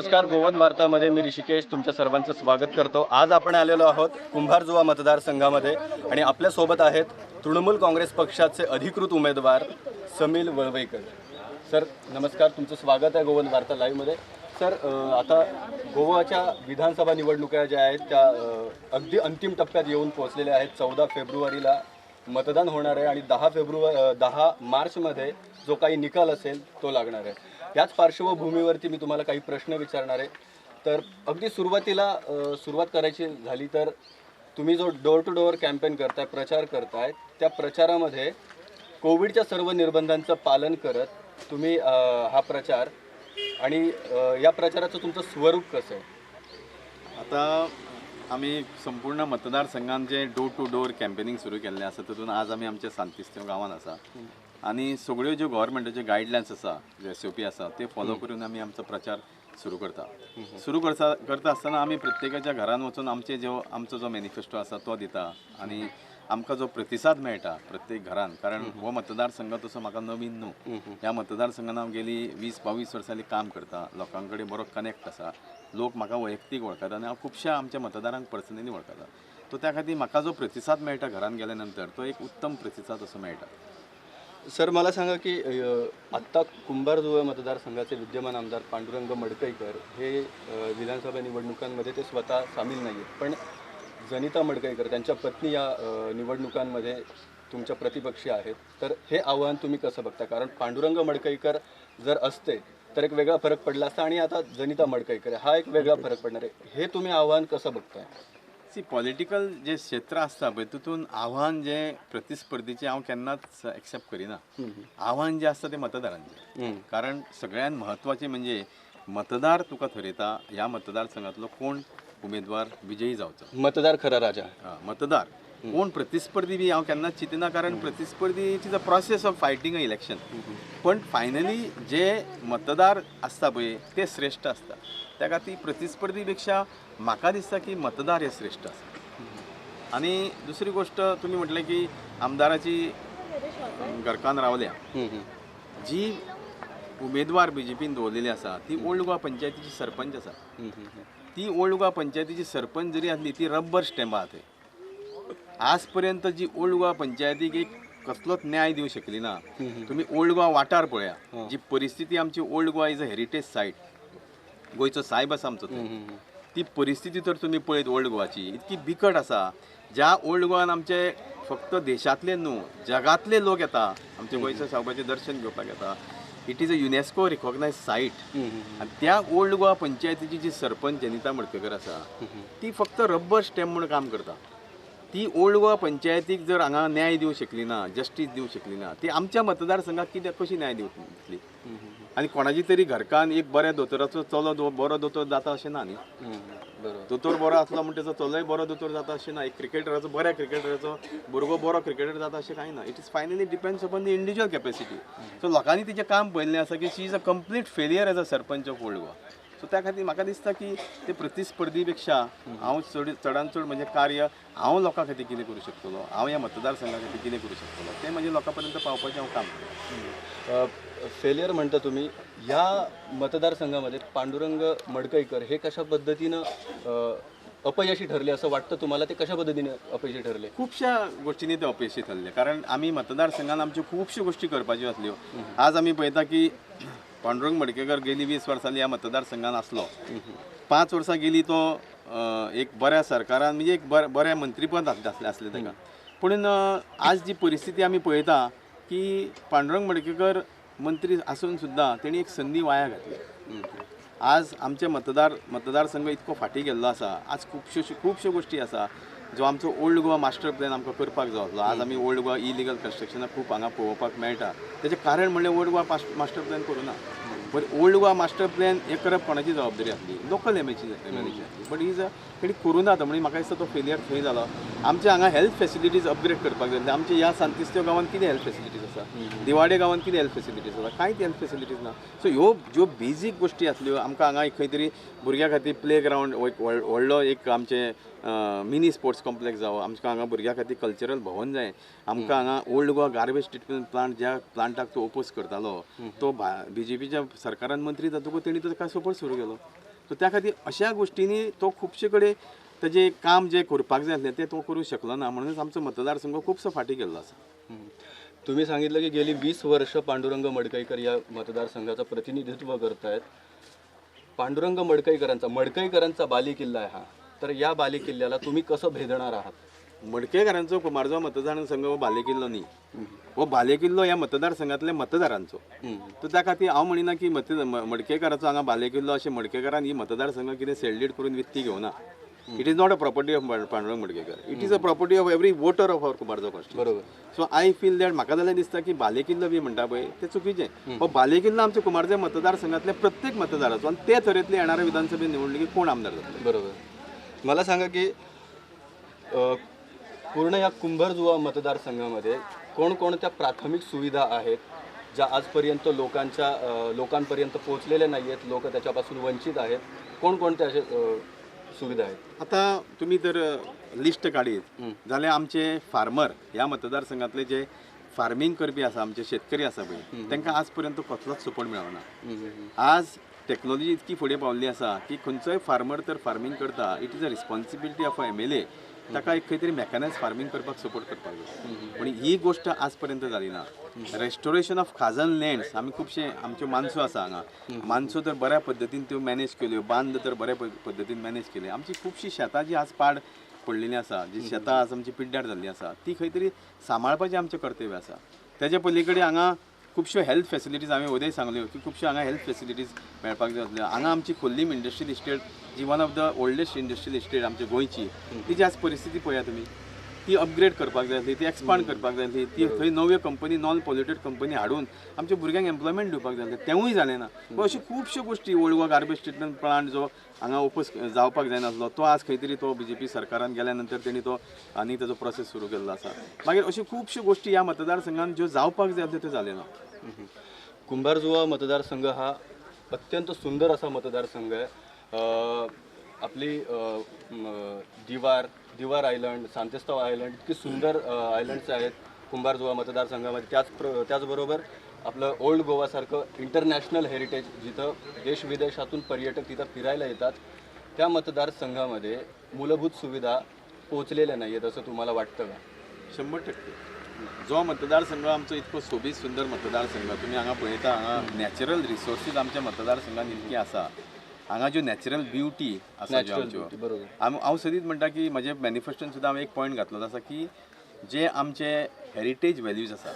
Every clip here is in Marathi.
नमस्कार गोवन वार्तामध्ये मी ऋषिकेश तुमच्या सर्वांचं स्वागत करतो. आज आपण आलेलो आहोत कुंभारजुवा मतदारसंघामध्ये आणि आपल्यासोबत आहेत तृणमूल काँग्रेस पक्षाचे अधिकृत उमेदवार समील वळवईकर सर नमस्कार तुमचं स्वागत आहे गोवन वार्ता लाईव्हमध्ये. सर आता गोवाच्या विधानसभा निवडणुका ज्या आहेत त्या अगदी अंतिम टप्प्यात येऊन पोहोचलेल्या आहेत. चौदा फेब्रुवारीला मतदान होणार आहे आणि दहा फेब्रुवारी दहा मार्चमध्ये जो काही निकाल असेल तो लागणार आहे. याच पार्श्वभूमीवरती मी तुम्हाला काही प्रश्न विचारणार आहे. तर अगदी सुरुवातीला सुरुवात करायची झाली तर तुम्ही जो डोअर टू डोअर कॅम्पेन करताय प्रचार करताय त्या प्रचारामध्ये कोविडच्या सर्व निर्बंधांचं पालन करत तुम्ही हा प्रचार आणि या प्रचाराचं तुमचं स्वरूप कसं आहे? आता आम्ही संपूर्ण मतदारसंघांचे डोर टू डोर कॅम्पेनिंग सुरू केल्लें आसा तितून आज आमी आमच्या सांतिस्तेव गांवांत आसा आनी सगळ्यो ज्यो गव्हर्मेंटाच्यो गायडलायन्स आसा जे एस ओ पी आसा ते फॉलो करून आमी आमचो प्रचार सुरू करता. सुरू करता करता आसतना आमी प्रत्येकाच्या घरान वचून आमचे जो आमचो जो मॅनिफेस्टो आसा तो दिता. आनी आमकां जो प्रतिसाद मेळटा प्रत्येक घरान कारण हो मतदारसंघ तसो म्हाका नवीन न्हू. ह्या मतदारसंघान हांव गेली वीस बावीस वर्सांनी काम करता. लोकां कडेन बरो कनेक्ट आसा. लोक म्हाका वैयक्तीक वळखता आनी हांव खुबश्या आमच्या मतदारांक पर्सनली वळखता तो त्या खातीर म्हाका जो प्रतिसाद मेळटा घरान गेल्या नंतर तो एक उत्तम प्रतिसाद असो मेळटा. सर मला सांगा की आत्ता कुंभारजुवा मतदारसंघाचे विद्यमान आमदार पांडुरंग मडकईकर हे विधानसभा निवडणुकांमध्ये ते स्वतः सामील नाही आहेत पण जनिता मडकईकर त्यांच्या पत्नी या निवडणुकांमध्ये तुमच्या प्रतिपक्षी आहेत. तर हे आव्हान तुम्ही कसं बघता? कारण पांडुरंग मडकईकर जर असते तर एक वेगळा फरक पडला असता आणि आता जनिता मडकईकर हा एक वेगळा फरक पडणार आहे. हे तुम्ही आव्हान कसं बघताय? सी पॉलिटिकल जे क्षेत्र आसता पळय तितून आव्हान जे प्रतिस्पर्धीचे हांव केन्नाच एक्सेप्ट करिना. आव्हान जे आसता ते मतदारांचे. कारण सगळ्यात महत्त्वाचे म्हणजे मतदार तुका ठरयता ह्या मतदारसंघातलो कोण उमेदवार विजयी जावचो. मतदार खरा राजा. मतदार. कोण प्रतिस्पर्धी बी हांव केन्नाच चिंतना कारण प्रतिस्पर्धी it is a process of fighting a election पण फायनली जे मतदार आसता पळय ते श्रेष्ठ आसता त्या खातीर प्रतिस्पर्धी पेक्षा म्हाका दिसता की मतदार हे श्रेष्ठ आसता आनी दुसरी गोष्ट तुमी म्हटलें की आमदाराची घरकान रावल्या. जी उमेदवार बी जे पीन दवरलेली आसा ती ओल्ड गोवा पंचायतीची सरपंच आसा. ती ओल्ड गोवा पंचायतीची सरपंच जरी असली ती रब्बर स्टॅम्प आहा थंय आज पर्यंत जी ओल्ड गोवा पंचायतीक एक कसलोच न्याय दिवं शकली ना तुम्ही ओल्ड गोवा वाठार पळया. जी परिस्थिती आमची old Goa is a heritage site गोंयचो सायब आसा आमचो थंय. ती परिस्थिती तर तुमी पळयत ओल्ड गोवाची. इतकी बिकट आसा. ज्या ओल्ड गोवान आमचे फक्त देशांतले न्हू जगातले लोक येता आमचे गोंयच्या सावबाचें दर्शन घेवपाक येता. It is a UNESCO recognise site आनी त्या ओल्ड गोवा पंचायतीची जी सरपंच जनिता मडकयकर आसा ती फक्त रब्बर स्टॅम्प म्हणून काम करता. ती ओल्ड गोवा पंचायतीक जर हांगा न्याय दिवं शकली ना जस्टीस दिवं शकली ना ती आमच्या मतदारसंघाक कित्याक कशी न्याय दिवंक दितली आनी कोणाची तरी घरकान एक बऱ्या दोतोराचो चलो दो- बरो दोतोर जाता अशें ना न्ही दोतोर बरो आसलो म्हणटा तेचो चलोय बरो दोतोर जाता अशें ना. एक क्रिकेटराचो बऱ्या क्रिकेटराचो भुरगो बरो क्रिकेटर जाता अशें कांय ना. It is finally depends upon the individual capacity so लोकांनी तिचें काम पळयल्लें आसा की she is a complete failure as a sarpanch of old Goa so त्या खातीर म्हाका दिसता की ते प्रतिस्पर्धी पेक्षा हांव चड चडान चड म्हणजे कार्य हांव लोकां खातीर कितें करूं शकतलो? हांव ह्या मतदारसंघा खातीर कितें करूं शकतलो? तें म्हणजे लोकां पर्यंत पावपाचें हांव काम करतां. फेलियर म्हणता तुम्ही या मतदारसंघामध्ये पांडुरंग मडकईकर हे कशा पद्धतीनं अपयशी ठरले? असं वाटतं तुम्हाला? ते कशा पद्धतीने अपयशी ठरले? खुबश्या गोष्टींनी ते अपेक्षीत थारले कारण आमी मतदारसंघान आमच्यो खुबश्यो गोष्टी करपाच्यो आसल्यो आज आमी पळयता की पांडुरंग मडकेकर गेली वीस वर्सांनी ह्या मतदारसंघात आसलो पांच वर्सां गेली तो एक बऱ्या सरकारान म्हणजे एक बरें बऱ्या मंत्रीपद आसलें आसलें ताका पूण आज जी परिस्थिती आमी पळयता की पांडुरंग मडकेकर मंत्री आसून सुद्दां तेणी एक संदी वाया घातली. आज आमचे मतदार मतदारसंघ इतको फाटी गेल्लो आसा आज खुबश्यो खुबश्यो गोष्टी आसा जो आमचो ओल्ड गोवा मास्टर प्लॅन आमकां करपाक जाय आसलो आज आमी ओल्ड गोवा इलिगल कन्स्ट्रक्शनाक खूब हांगा पळोवपाक मेळटा. तेजें कारण म्हणल्यार old Goa master plan करूना but old Goa master plan हे करप कोणाची जबाबदारी आसली लोकल एमएची एमएलएची आसली बट ही तेणी करूं ना म्हणजे म्हाका दिसता तो फेलियर थंय जालो. आमचे हांगा हेल्थ फेसिलिटीज अपग्रेड करपाक जाय आमच्या ह्या सांतिस्त्यो गांवांत कितें हेल्थ फेसिलिटीज आसा? दिवाडे गांवांत कितें हेल्थ फेसिलिटीज आसा? कांयच हेल्थ फेसिलिटीज ना. सो ह्यो ज्यो बेजीक गोश्टी आसल्यो आमकां हांगा एक खंय तरी भुरग्यां खातीर प्ले ग्रावंड व्हडलो एक आमचे मिनी स्पोर्ट्स कॉम्प्लेक्स जावो. आमकां हांगा भुरग्यां खातीर कल्चरल भवन जाय. आमकां हांगा old Goa garbage treatment plant ज्या प्लांटाक तो ओपोज करतालो तो बी जे पीच्या सरकारान मंत्री जातकूच तेणी ताका सपोर्ट सुरू केलो. सो त्या खातीर अशा गोश्टींनी तो खुबशे कडेन तेजें काम जें करपाक जाय आसलें तें तो करूंक शकलो ना. म्हणूनच आमचो मतदारसंघ खुबसो फाटीं गेल्लो आसा. तुम्ही सांगितलं की गेली वीस वर्ष पांडुरंग मडकईकर या मतदारसंघाचं प्रतिनिधित्व करतायत. पांडुरंग मडकईकरांचा मडकईकरांचा बालेकिल्ला आहे हा. तर या बालेकिल्ल्याला तुम्ही कसं भेदणार आहात? मडकेकारांचो कुमारजो मतदारसंघ हो बालेकिल्लो न्ही. हो बालेकिल्लो ह्या मतदारसंघातल्या मतदारांचो. तर त्या खातीर हांव म्हणिना की मत मडकेकाराचो हांगा बालेकिल्लो अशें मडकेकारान ही मतदारसंघ कितें सेल्डेड करून विकती घेवना. It is not a property of Pandurang Madkekar. It is a property of every voter of our कुमारजो constituency बरोबर. सो आय फील दॅट म्हाका जाल्यार दिसता की बालेकिल्लो बी म्हणटा पळय तें चुकीचें. हो बालेकिल्लो आमच्या कुमारजे मतदारसंघातल्या प्रत्येक मतदाराचो आनी ते तरेतले येणाऱ्या विधानसभे निवडणुकीत कोण आमदार जातले? बरोबर. मला सांगा की अ, पूर्ण या कुंभारजुवा मतदारसंघामध्ये कोणकोणत्या प्राथमिक सुविधा आहेत ज्या आजपर्यंत लोकांच्या अ, लोकांपर्यंत पोहोचलेल्या नाही आहेत लोक त्याच्यापासून वंचित आहेत कोणकोणत्या अशा अ, सुविधा आहेत? आता तुम्ही जर लिस्ट काडीत जाल्यार आमचे फार्मर ह्या मतदारसंघातले जे फार्मिंग करपी आसा आमचे शेतकरी आसा पळय तांकां आज पर्यंत कसलोच सपोर्ट मेळना आज टॅक्नॉलॉजी इतकी फुडें पावल्ली आसा की खंयचोय फार्मर तर फार्मिंग करता it is a responsibility of a M L A ताका एक खंय तरी मेकॅनायज फार्मिंग करपाक सपोर्ट करपाक जाय. पूण ही गोश्ट आज पर्यंत जाली ना रेस्टोरेशन ऑफ खाजन लँड्स आमी खुबशे आमच्यो मानसो आसा हांगा. मानसो तर बऱ्या पद्दतीन त्यो मॅनेज केल्यो बांद तर बऱ्या पद्द- पद्दतीन मॅनेज केले. आमची खुबशीं शेतां जी आज पाड पडलेलीं आसा जी शेतां आज आमची पिड्ड्यार जाल्लीं आसा ती खंय तरी सांबाळपाचें आमचें कर्तव्य आसा तेजे पलीकडे हांगा खुबश्यो हेल्थ फेसिलिटीज हांवें उदय सांगल्यो की खुबश्यो हांगा हेल्थ फॅसिलिटीज मेळपाक जाय आसल्यो हांगा आमची Corlim industrial estate G one of the oldest industrial estate आमची गोंयची तिची आज परिस्थिती पळया तुमी ती अपग्रेड करपाक जाय आसली ती एक्सपांड करपाक जाय आसली. ती थंय नव्यो कंपनी नॉन पॉल्युटेड कंपनी हाडून आमच्या भुरग्यांक एम्प्लॉयमेंट दिवपाक जाय आसलें. तेंवूय जालें ना. पूण अश्यो खुबश्यो गोश्टी ओल्ड गार्बेज ट्रिटमेंट प्लांट जो हांगा ओपस जावपाक जायनासलो तो आज खंय तरी तो बी जे पी सरकारान गेल्या नंतर तेणी तो आनी ताजो प्रोसेस सुरू केल्लो आसा. मागीर अश्यो खुबश्यो गोश्टी ह्या मतदारसंघात ज्यो जावपाक जाय आसल्यो त्यो जाल्यो ना. कुंभारजुवा मतदारसंघ हा अत्यंत सुंदर असा मतदारसंघ आहे. आपली दिवार दिवार आयलंड सांतेस्ताव आयलंड इतकी सुंदर आयलंड्स आहेत. कुंभारजुवा मतदारसंघामध्ये. त्याच प्र त्याचबरोबर आपलं ओल्ड गोवासारखं इंटरनॅशनल हेरिटेज जिथं देश विदेशातून पर्यटक तिथं फिरायला येतात त्या मतदारसंघामध्ये मूलभूत सुविधा पोचलेल्या नाही आहेत असं तुम्हाला वाटतं का? शंभर टक्के. जो मतदारसंघ आमचो इतको सोबीत सुंदर मतदारसंघ तुम्ही हांगा पळयता हांगा नॅचरल रिसोर्सीस आमच्या मतदारसंघात इतकी आसा हांगा ज्यो नॅचरल ब्युटी आसा ज्यो आमच्यो. हांव हांव सदीत म्हणटा की म्हजे मॅनिफेस्टोन सुद्दां हांवें एक पॉयंट घातलो आसा की जे आमचे हेरिटेज व्हॅल्यूज आसा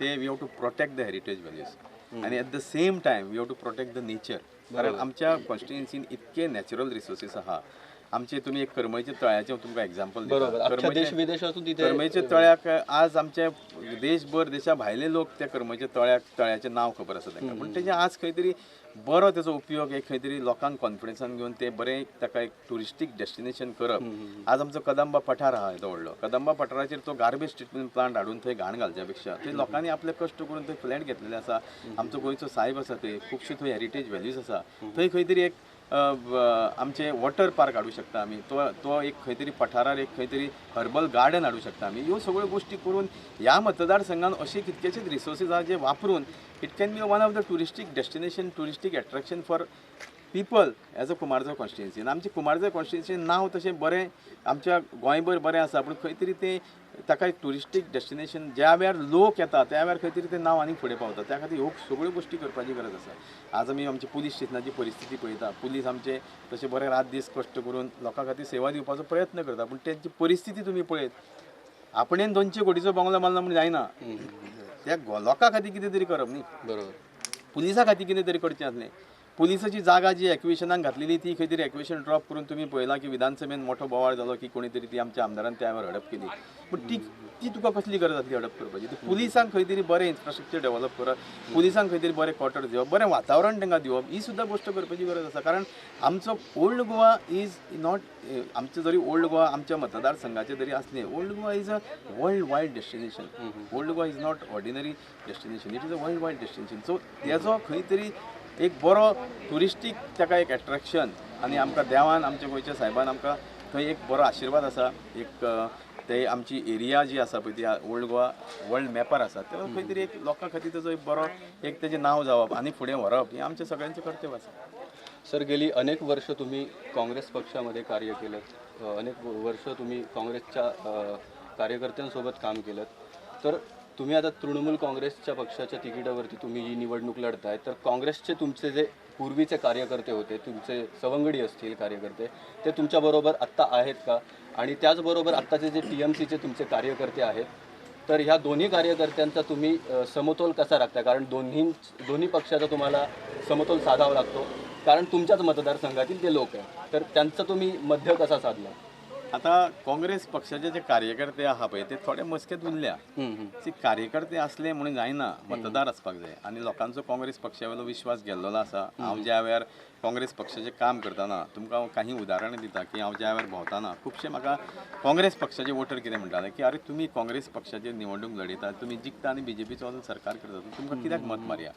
ते we have to protect the heritage values आनी at the same time we have to protect the nature कारण आमच्या कॉन्स्टिट्युएन्सीन इतके नॅचरल रिसोर्सीस आहा. आमचे तुमी एक करमळीच्या तळ्याचें तुमकां एक्झाम्पल बरोबर. अख्ख्या देश विदेशातून तिथे करमळीच्या तळ्याक आज आमचे देशभर देशा भायले लोक त्या करमळीच्या तळ्याक तळ्याचें नांव खबर आसा तांकां पूण तेजे आज खंय तरी बरो तेजो उपयोग एक खंय तरी लोकांक कॉन्फिडन्सान घेवन ते बरें ताका एक टुरिस्टीक डेस्टिनेशन करप. आज आमचो कदंबा पठार आहा येदो व्हडलो कदंबा पठाराचेर तो गार्बेज ट्रिटमेंट प्लांट हाडून थंय घाण घालच्या पेक्षा थंय लोकांनी आपले कश्ट करून थंय फ्लॅट घेतलेले आसा. आमचो गोंयचो साहेब आसा थंय खुबशे थंय हेरिटेज व्हॅल्यूज आसा. थंय खंय तरी एक आमचे वॉटर पार्क हाडूं शकता आमी तो तो एक खंय तरी पठारार एक खंय तरी हर्बल गार्डन हाडूं शकता आमी ह्यो सगळ्यो गोश्टी करून ह्या मतदारसंघान अशे कितकेशेच रिसोर्सीस आहा जे वापरून it can be one of the touristic destination touristic attraction for people as a Cumbarjua constituency आनी आमचे कुमारजो कॉन्स्टिट्युन्सीन नांव तशें बरें आमच्या गोंयभर बरें आसा पूण खंय तरी तें ताका एक टुरिस्टीक डेस्टिनेशन ज्या वेळार लोक येता त्या वेळार खंय तरी तें नांव आनीक फुडें पावता त्या खातीर ह्यो सगळ्यो गोश्टी करपाची गरज आसा आज आमी आमची पुलीस स्टेशनाची परिस्थिती पळयता पुलीस आमचे तशे बरे रात दीस कश्ट करून लोकां खातीर सेवा दिवपाचो प्रयत्न करता पूण तेंची परिस्थिती तुमी पळयत आपणेन दोनशे कोटीचो बंगलो बांदलो म्हण जायना त्या लोकां खातीर कितें तरी करप न्ही. बरोबर. पुलिसा खातीर कितें तरी करचें आसलें पुलिसाची जागा जी एक्विशनाक घातलेली ती खंय तरी एक्विशन ड्रॉप करून तुमी पळयलां की विधानसभेन मोठो बोवाळ जालो की कोणी तरी ती आमच्या आमदारान त्या वेळार हडप केली. पूण ती ती तुका कसली गरज आसली हडप करपाची? ती पुलिसांक खंय तरी बरें इन्फ्रास्ट्रक्चर डेव्हलप करप पुलिसांक खंय तरी बरें क्वॉर्टर दिवप बरें वातावरण तांकां दिवप ही सुद्दां गोश्ट करपाची गरज आसा. कारण आमचो ओल्ड गोवा इज नॉट आमचो जरी ओल्ड गोवा आमच्या मतदारसंघाचें जरी असलें old Goa is a world wide destination old Goa is not ordinary destination it is a world wide destination so तेजो खंय तरी एक बरो टुरिस्टीक ताका एक एट्रॅक्शन आनी आमकां देवान आमच्या गोंयच्या साहेबान आमकां थंय एक बरो आशिर्वाद आसा. एक ते आमची एरिया जी आसा पळय ती ओल्ड गोवा वर्ल्ड मॅपार आसा. तें खंय तरी एक लोकां खातीर तेजो एक बरो एक तेजें नांव जावप आनी फुडें व्हरप हें आमचें सगळ्यांचें कर्तव्य आसा. सर गेली अनेक वर्ष तुम्ही काँग्रेस पक्षामध्ये कार्य केलं. अनेक वर्ष तुम्ही काँग्रेसच्या कार्यकर्त्यांसोबत काम केलं. तर तुम्ही आता तृणमूल काँग्रेसच्या पक्षाच्या तिकिटावरती तुम्ही ही निवडणूक लढताय तर काँग्रेसचे तुमचे जे पूर्वीचे कार्यकर्ते होते तुमचे सवंगडी असतील कार्यकर्ते ते तुमच्याबरोबर आत्ता आहेत का? आणि त्याचबरोबर आत्ताचे जे टी एम सीचे तुमचे कार्यकर्ते आहेत तर ह्या दोन्ही कार्यकर्त्यांचा तुम्ही समतोल कसा राखता कारण दोन्ही दोन्ही पक्षाचा तुम्हाला समतोल साधावा लागतो. कारण तुमच्याच मतदारसंघातील ते लोक आहेत. तर त्यांचा तुम्ही मध्य कसा साधला? आता काँग्रेस पक्षाचे जे कार्यकर्ते आहा पळय ते थोडे मस्केत उरल्या ती कार्यकर्ते असले म्हणून जायना मतदार असपाक जाय. आणि लोकांचो काँग्रेस पक्षा वयलो विश्वास गेल्लो आसा हांव ज्या वेळार काँग्रेस पक्षाचें काम करतना तुमकां हांव काही उदाहरणां दिता की हांव ज्या वेळार भोंवताना खुबशे म्हाका काँग्रेस पक्षाचे वोटर कितें म्हणटाले की अरे तुमी काँग्रेस पक्षाचेर निवडणूक लढयता तुमी जिखता आनी बीजेपीचो वचून सरकार करता तुमकां कित्याक मत मारया?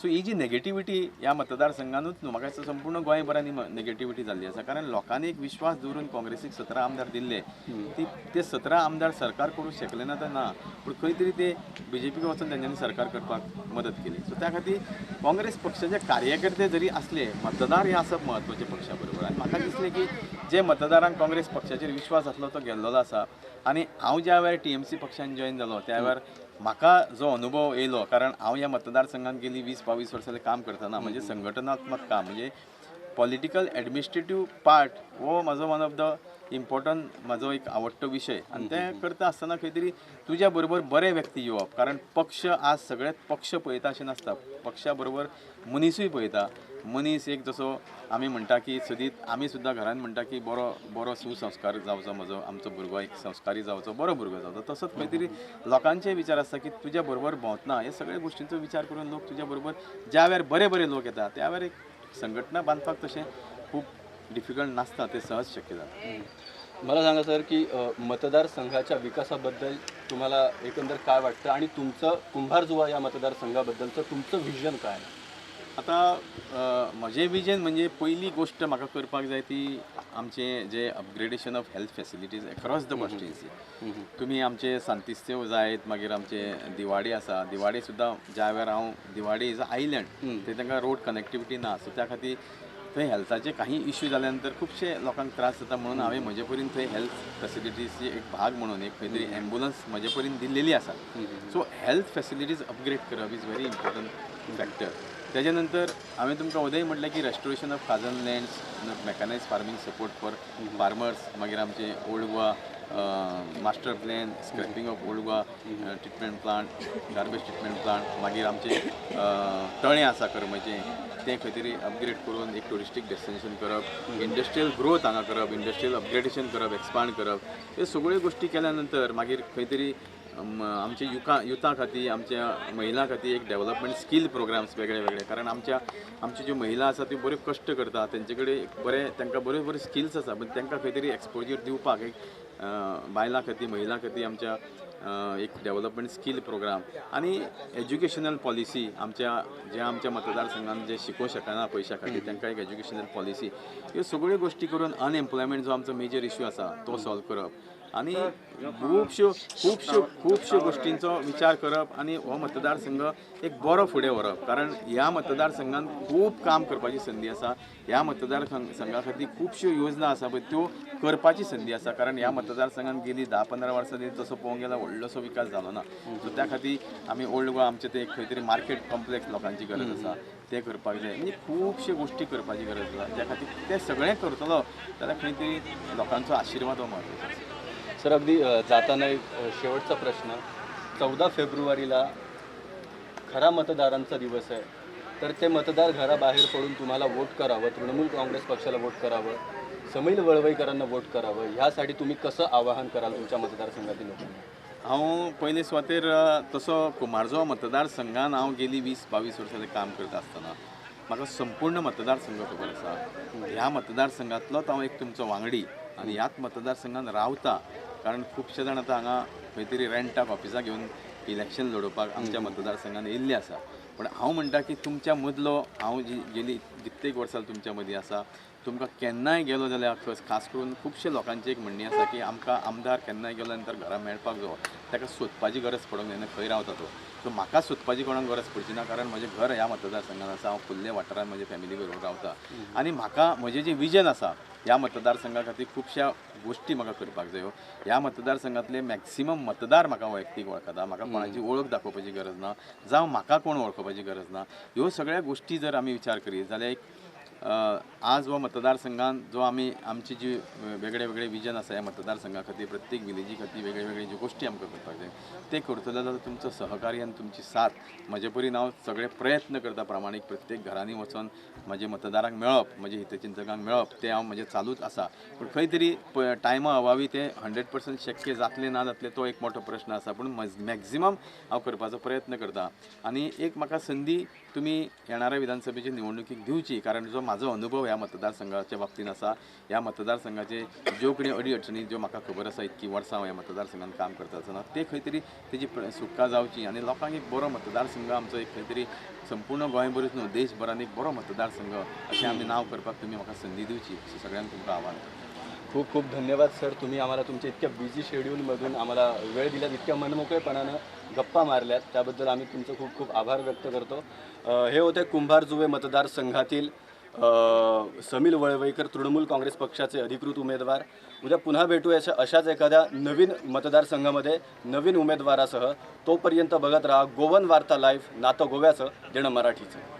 सो ही जी नेगेटिविटी ह्या मतदारसंघानूच न्हू म्हाका दिसता संपूर्ण गोंयभरांनी नेगेटिविटी जाल्ली आसा. कारण लोकांनी एक विश्वास दवरून काँग्रेसीक सतरा आमदार दिल्ले ती ते सतरा आमदार सरकार करूंक शकले ना तर ना पूण खंय तरी ते बीजेपीक वचून तेंच्यांनी सरकार करपाक मदत केली. सो त्या खातीर काँग्रेस पक्षाचे कार्यकर्ते जरी असले मतदार हे आसप म्हत्वाचे पक्षा बरोबर आनी म्हाका दिसलें की जे मतदारांक काँग्रेस पक्षाचेर विश्वास आसलो तो गेल्लो आसा. आनी हांव ज्या वेळार टी एम सी पक्षान जॉईन जालो त्या वेळार म्हाका जो अनुभव येयलो कारण हांव ह्या मतदारसंघात गेली वीस बावीस वर्सां काम करतना म्हणजे संघटनात्मक काम म्हणजे पॉलिटिकल एडमिनिस्ट्रेटिव्ह पार्ट हो म्हाजो वन ऑफ द इम्पॉर्टंट म्हाजो एक आवडटो विशय आनी तें करता आसतना खंय तरी तुज्या बरोबर बरे व्यक्ती येवप कारण पक्ष आज सगळेच पक्ष पळयता अशें नासता. पक्षा बरोबर मनीसूय पळयता. मनीस एक जसो आमी म्हणटा की सदीत आमी सुद्दां घरान म्हणटा की बरो बरो सुसंस्कार जावचो म्हजो आमचो भुरगो एक संस्कारी जावचो बरो भुरगो जावचो. तसोच खंय तरी लोकांचे विचार आसता की तुज्या बरोबर भोंवतना हे सगळे गोश्टींचो विचार करून लोक तुज्या बरोबर ज्या वेळार बरे बरे लोक येता त्या वेळार एक संघटना बांदपाक तशें खूब डिफिकल्ट नासता ते सहज शक्य जाता. मला सांगा सर की मतदारसंघाच्या विकासाबद्दल तुम्हाला एकंदर काय वाटतं? आणि तुमचं कुंभारजुवा या मतदारसंघाबद्दलचं तुमचं व्हिजन काय? आहे? आता म्हजें विजन म्हणजे पयली गोश्ट म्हाका करपाक जाय ती आमचे जे upgradation of health facilities across the constituency तुमी आमचे सांतिस्तेव जायत मागीर आमचे दिवाडी आसा. दिवाडी सुद्दां ज्या वेळार हांव दिवाडी इज अ आयलंड ते तांकां रोड कनेक्टिविटी ना. सो त्या खातीर थंय हेल्थाचे काही इश्यू जाल्या नंतर खुबशे लोकांक त्रास जाता म्हणून हांवें म्हजे परीन थंय हेल्थ फेसिलिटीजची एक भाग म्हणून एक खंय तरी एम्बुलन्स म्हजे परीन दिल्लेली आसा. सो हेल्थ फेसिलिटीज अपग्रेड करप इज व्हेरी इम्पॉर्टंट फॅक्टर त्याच्यानंतर हांवें तुमकां उदय म्हटलें की restoration of khazan lands mechanise farming support for farmers मागीर आमचे old Goa master plan scrapping of old Goa treatment plant garbage treatment plant मागीर आमचे तळें आसा करमचें म्हणजे, तें खंय तरी अपग्रेड करून एक ट्युरिस्टीक डेस्टिनेशन करप इंडस्ट्रियल ग्रोथ हांगा करप इंडस्ट्रियल अपग्रेडेशन करप एक्सपांड करप ह्यो सगळ्यो गोश्टी केल्या नंतर मागीर खंय तरी आमच्या युका युथा खातीर आमच्या महिला खातीर एक डेव्हलपमेंट स्कील प्रोग्राम्स वेगळे वेगळे कारण आमच्या आमच्यो ज्यो महिला आसा त्यो बऱ्यो कश्ट करता तेंचे कडेन बरे तांकां बऱ्यो बऱ्यो स्किल्स आसा पण तांकां खंय तरी एक्सपोजर दिवपाक एक बायलां खातीर महिला खातीर आमच्या एक डेव्हलपमेंट स्कील प्रोग्राम आणि एज्युकेशनल पॉलिसी आमच्या जे आमच्या मतदारसंघात जे शिकूंक शकना पयशा खातीर तांकां एक एज्युकेशनल पॉलिसी ह्यो सगळ्यो गोश्टी करून अनएम्प्लॉयमेंट जो आमचो मेजर इश्यू आसा तो सॉल्व करप. आणि खुबश्यो खुबश्यो खुबश्यो गोश्टींचो विचार करप आणि हो मतदारसंघ एक बरो फुडें व्हरप कारण ह्या मतदारसंघात खूब काम करपाची संदी आसा ह्या मतदार संघा खातीर खुबश्यो योजना आसा पळय त्यो करपाची संदी आसा कारण ह्या मतदारसंघात गेली धा पंदरा वर्सां तरी तसो पळोवंक गेल्यार व्हडलोसो विकास जालो ना. सो त्या खातीर आमी ओल्ड गोवा आमचे ते खंय तरी मार्केट कॉम्प्लेक्स लोकांची गरज आसा ते करपाक जाय. म्हणजे खुबश्यो गोश्टी करपाची गरज आसा त्या खातीर ते सगळें करतलो जाल्यार खंय तरी लोकांचो आशिर्वाद हो म्हत्वाचो आसा सर अगदी जाताना एक शेवटचा प्रश्न. चौदा फेब्रुवारीला खरा मतदारांचा दिवस आहे. तर ते मतदार घराबाहेर पडून तुम्हाला वोट करावं तृणमूल काँग्रेस पक्षाला वोट करावं समील वळवईकरांना वोट करावं ह्यासाठी तुम्ही कसं आवाहन कराल तुमच्या मतदारसंघातील लोकांना? हांव पयले सुवातेर तसो कुमारजो मतदारसंघान हांव गेली वीस बावीस वर्सां काम करता आसतना म्हाका संपूर्ण मतदारसंघ खबर आसा ह्या मतदारसंघांतलोच हांव एक तुमचो वांगडी आनी ह्याच मतदारसंघान रावता. कारण खुबशे जाण आतां हांगा खंय तरी रेंटाक ऑफिसां घेवन इलेक्शन लडोवपाक आमच्या मतदारसंघान येयल्ले आसा. पण हांव म्हणटा की तुमच्या मदलो हांव जी गेली कित्येक वर्सां तुमच्या मदीं आसा तुमकां केन्नाय गेलो जाल्यार खस खास करून खुबशे लोकांची एक म्हणणी आसा की आमकां आमदार केन्नाय गेलो नंतर घरा मेळपाक जाय ताका सोदपाची गरज पडोंक जायना खंय रावता तो. सो म्हाका सोदपाची कोणाक गरज पडची ना कारण म्हजें घर ह्या मतदारसंघात आसा हांव कुल्ले वाठारांत म्हजे फॅमिली बरोबर रावता. आनी म्हाका म्हजें जें विजन आसा ह्या मतदारसंघा खातीर खुबश्या गोश्टी म्हाका करपाक जायो ह्या मतदारसंघातले मॅक्सिमम मतदार म्हाका वैयक्तीक वळखता म्हाका कोणाची ओळख दाखोवपाची गरज ना जावं म्हाका कोण वळखोवपाची गरज ना ह्यो सगळ्या गोश्टी जर आमी विचार करीत जाल्यार एक आज हो मतदारसंघात जो आमी आमची जी वेगळे वेगळे विजन आसा ह्या मतदारसंघा खातीर प्रत्येक विलेजी खातीर वेगळे वेगळे ज्यो गोश्टी आमकां करपाक जाय ते करतले जाल्यार तुमचो सहकार्य आनी तुमची साथ म्हजे परीन हांव सगळे प्रयत्न करता प्रामाणीक प्रत्येक घरांनी वचोन म्हजे मतदारांक मेळप म्हजे हितचिंतकांक मेळप ते हांव म्हजें चालूच आसा पूण खंय तरी टायमा अभावी ते हंड्रेड पर्संट शक्य जातले ना जातले तो एक मोठो प्रश्न आसा पूण मॅक्झिमम हांव करपाचो प्रयत्न करता. आनी एक म्हाका संदी तुमी येणाऱ्या विधानसभेची निवडणुकीक दिवची कारण जो म्हाजो अनुभव ह्या मतदारसंघाच्या बाबतीन आसा ह्या मतदारसंघाचे ज्यो कितें अडी अडचणी ज्यो म्हाका खबर आसा इतकी वर्सां हांव ह्या मतदारसंघात काम करता आसतना ते खंय तरी तेजी प्र- सुटका जावची आनी लोकांक एक बरो मतदारसंघ आमचो एक खंय तरी संपूर्ण गोंयभरूच न्हू देशभरान एक बरो मतदारसंघ अशें आमी नांव करपाक तुमी म्हाका संदी दिवची अशें सगळ्यांक तुमकां आव्हान करता. खूप खूप धन्यवाद सर. तुम्ही आम्हाला तुमच्या इतक्या बिझी शेड्यूलमधून आम्हाला वेळ दिल्यात इतक्या मनमोकळेपणानं गप्पा मारल्यात. त्याबद्दल आम्ही तुमचं खूप खूप आभार व्यक्त करतो. हे होते कुंभार जुवे मतदारसंघातील समील वळवईकर तृणमूल काँग्रेस पक्षाचे अधिकृत उमेदवार. उद्या पुन्हा भेटू अशा अशाच एखाद्या नवीन मतदारसंघामध्ये नवीन उमेदवारासह. तोपर्यंत बघत राहा गोवन वार्ता लाईव्ह नातं गोव्याचं देणं मराठीचं.